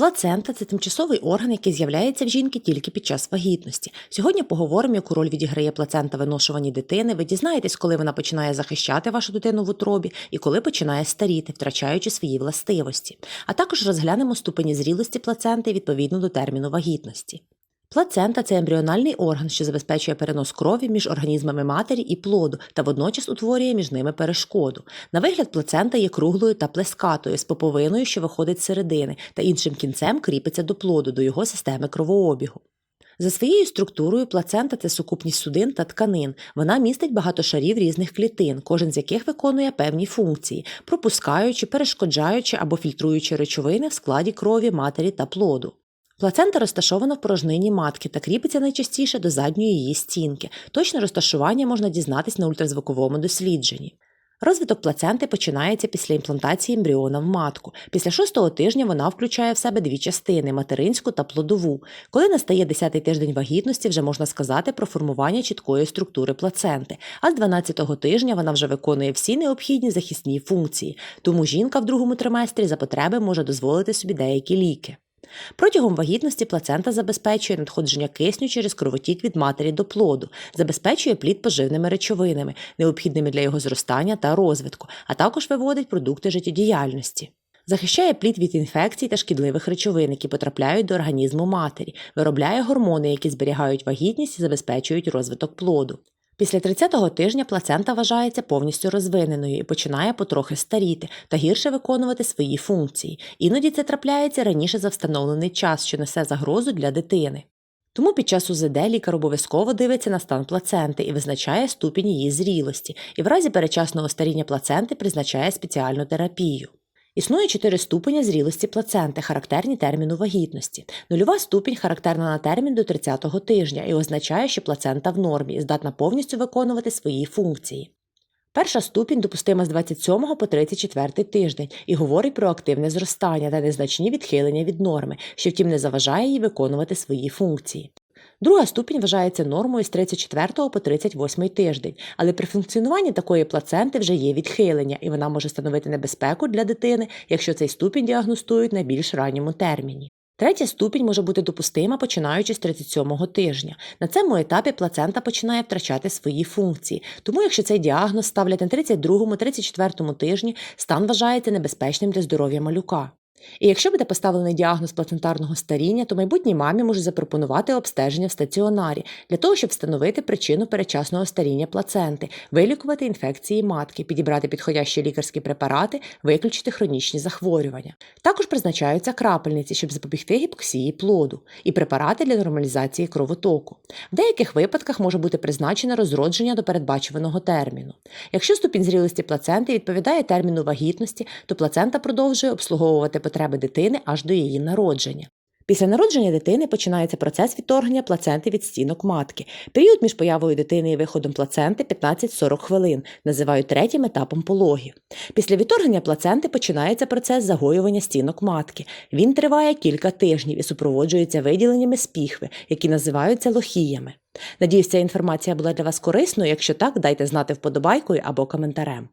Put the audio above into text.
Плацента це тимчасовий орган, який з'являється в жінки тільки під час вагітності. Сьогодні поговоримо, яку роль відіграє плацента в виношуванні дитини. Ви дізнаєтесь, коли вона починає захищати вашу дитину в утробі і коли починає старіти, втрачаючи свої властивості. А також розглянемо ступені зрілості плаценти відповідно до терміну вагітності. Плацента це ембріональний орган, що забезпечує перенос крові між організмами матері і плоду та водночас утворює між ними перешкоду. На вигляд плацента є круглою та плескатою, з поповиною, що виходить з середини, та іншим кінцем кріпиться до плоду, до його системи кровообігу. За своєю структурою плацента це сукупність судин та тканин. Вона містить багато шарів різних клітин, кожен з яких виконує певні функції, пропускаючи, перешкоджаючи або фільтруючи речовини в складі крові матері та плоду. Плацента розташована в порожнині матки та кріпиться найчастіше до задньої її стінки. Точне розташування можна дізнатись на ультразвуковому дослідженні. Розвиток плаценти починається після імплантації ембріона в матку. Після шостого тижня вона включає в себе дві частини материнську та плодову. Коли настає 10-й тиждень вагітності, вже можна сказати про формування чіткої структури плаценти. А з 12-го тижня вона вже виконує всі необхідні захисні функції. Тому жінка в другому триместрі за потреби може дозволити собі деякі ліки. Протягом вагітності плацента забезпечує надходження кисню через кровотік від матері до плоду, забезпечує плід поживними речовинами, необхідними для його зростання та розвитку, а також виводить продукти життєдіяльності. Захищає плід від інфекцій та шкідливих речовин, які потрапляють до організму матері, виробляє гормони, які зберігають вагітність і забезпечують розвиток плоду. Після 30-го тижня плацента вважається повністю розвиненою і починає потрохи старіти та гірше виконувати свої функції. Іноді це трапляється раніше за встановлений час, що несе загрозу для дитини. Тому під час УЗД лікар обов'язково дивиться на стан плаценти і визначає ступінь її зрілості, і в разі перечасного старіння плаценти призначає спеціальну терапію. Існує чотири ступеня зрілості плаценти, характерні терміну вагітності. Нульова ступінь характерна на термін до 30-го тижня і означає, що плацента в нормі здатна повністю виконувати свої функції. Перша ступінь допустима з 27 по 34 тиждень і говорить про активне зростання та незначні відхилення від норми, що втім не заважає їй виконувати свої функції. Друга ступінь вважається нормою з 34 по 38 тиждень, але при функціонуванні такої плаценти вже є відхилення, і вона може становити небезпеку для дитини, якщо цей ступінь діагностують на більш ранньому терміні. Третя ступінь може бути допустима починаючи з 37-го тижня. На цьому етапі плацента починає втрачати свої функції, тому якщо цей діагноз ставлять на 32-му, 34-му тижні, стан вважається небезпечним для здоров'я малюка. І якщо буде поставлений діагноз плацентарного старіння, то майбутній мамі може запропонувати обстеження в стаціонарі для того, щоб встановити причину перечасного старіння плаценти, вилікувати інфекції матки, підібрати підходящі лікарські препарати, виключити хронічні захворювання. Також призначаються крапельниці, щоб запобігти гіпоксії плоду, і препарати для нормалізації кровотоку. В деяких випадках може бути призначене розродження до передбачуваного терміну. Якщо ступінь зрілості плаценти відповідає терміну вагітності, то плацента продовжує обслуговувати потреби дитини аж до її народження. Після народження дитини починається процес відторгнення плаценти від стінок матки. Період між появою дитини і виходом плаценти 15-40 хвилин, називають третім етапом пологів. Після відторгнення плаценти починається процес загоювання стінок матки. Він триває кілька тижнів і супроводжується виділеннями з піхви, які називаються лохіями. Надіюсь, ця інформація була для вас корисною. Якщо так, дайте знати вподобайкою або коментарем.